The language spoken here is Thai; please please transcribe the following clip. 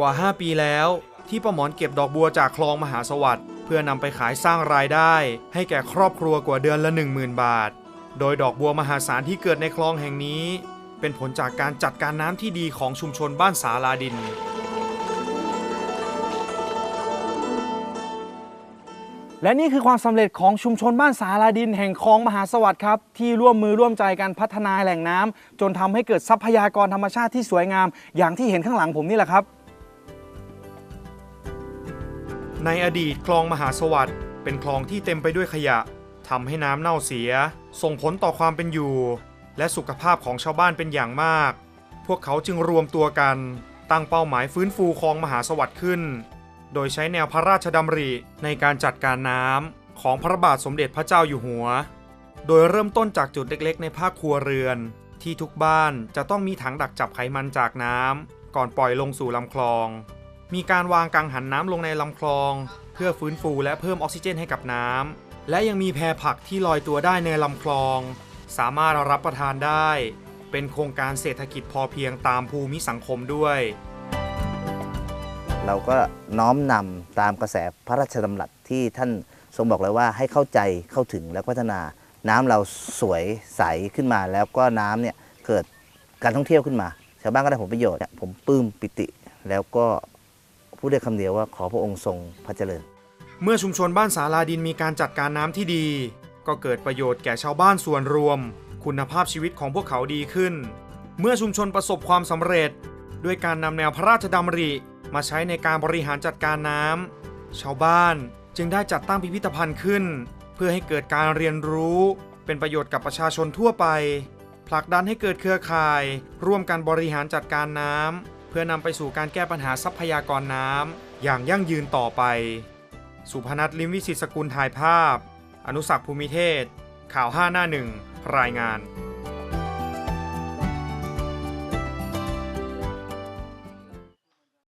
กว่า 5 ปีแล้ว ที่ป้าหมอนเก็บดอกบัวจากคลองมหาสวัสดิ์เพื่อนำไปขายสร้างรายได้ ให้แก่ครอบครัวกว่าเดือนละ 10,000 บาท โดยดอกบัวมหาศาลที่เกิดในคลองแห่งนี้ เป็นผลจากการจัดการน้ำที่ดีของชุมชนบ้านสาลาดิน และนี่คือความสำเร็จของชุมชนบ้านสาลาดินแห่งคลองมหาสวัสดิ์ครับ ที่ร่วมมือร่วมใจกันพัฒนาแหล่งน้ำจนทำให้เกิดทรัพยากรธรรมชาติที่สวยงาม อย่างที่เห็นข้างหลังผมนี่แหละครับ ในอดีตคลองมหาสวัสดิ์เป็นคลองที่เต็มไปด้วยขยะทำให้น้ำเน่าเสีย ส่งผลต่อความเป็นอยู่ และสุขภาพของชาวบ้านเป็นอย่างมาก พวกเขาจึงรวมตัวกัน ตั้งเป้าหมายฟื้นฟูคลองมหาสวัสดิ์ขึ้น โดยใช้แนวพระราชดำริในการจัดการน้ำของพระบาทสมเด็จพระเจ้าอยู่หัว โดยเริ่มต้นจากจุดเล็กๆ ในภาคครัวเรือน ที่ทุกบ้านจะต้องมีถังดักจับไขมันจากน้ำก่อนปล่อยลงสู่ลำคลอง มีการวางกังหันน้ำลงในลำคลอง เพื่อฟื้นฟูและเพิ่มออกซิเจนให้กับน้ำและยังมีแพผักที่ลอยตัวได้ในลำคลอง สามารถรับประทานได้ เป็นโครงการเศรษฐกิจพอเพียงตามภูมิสังคมด้วย เราก็น้อมนำตามกระแสพระราชดำรัสที่ท่านทรงบอกเลยว่าให้เข้าใจเข้าถึงและพัฒนา น้ำเราสวยใสขึ้นมา แล้วก็น้ำเนี่ยเกิดการท่องเที่ยวขึ้นมา ชาวบ้านก็ได้ผลประโยชน์ผมปลื้มปิติแล้วก็ พูดได้คำเดียวว่าขอพระองค์ทรงพระเจริญ เมื่อชุมชนบ้านสาลาดินมีการจัดการน้ำที่ดี ก็เกิดประโยชน์แก่ชาวบ้านส่วนรวม คุณภาพชีวิตของพวกเขาดีขึ้น เมื่อชุมชนประสบความสำเร็จ ด้วยการนำแนวพระราชดำริ มาใช้ในการบริหารจัดการน้ำชาวบ้านจึงได้จัดตั้งพิพิธภัณฑ์ขึ้น เพื่อให้เกิดการเรียนรู้ เป็นประโยชน์กับประชาชนทั่วไปผลักดันให้เกิดเครือข่าย ร่วมกันบริหารจัดการน้ำ เพื่อนำไปสู่การแก้ปัญหาทรัพยากรน้ำอย่างยั่งยืนต่อไป สุพนัทลิมวิสิตสกุลถ่ายภาพ อนุสักภูมิเทศ ข่าว 5 หน้าหนึ่งรายงาน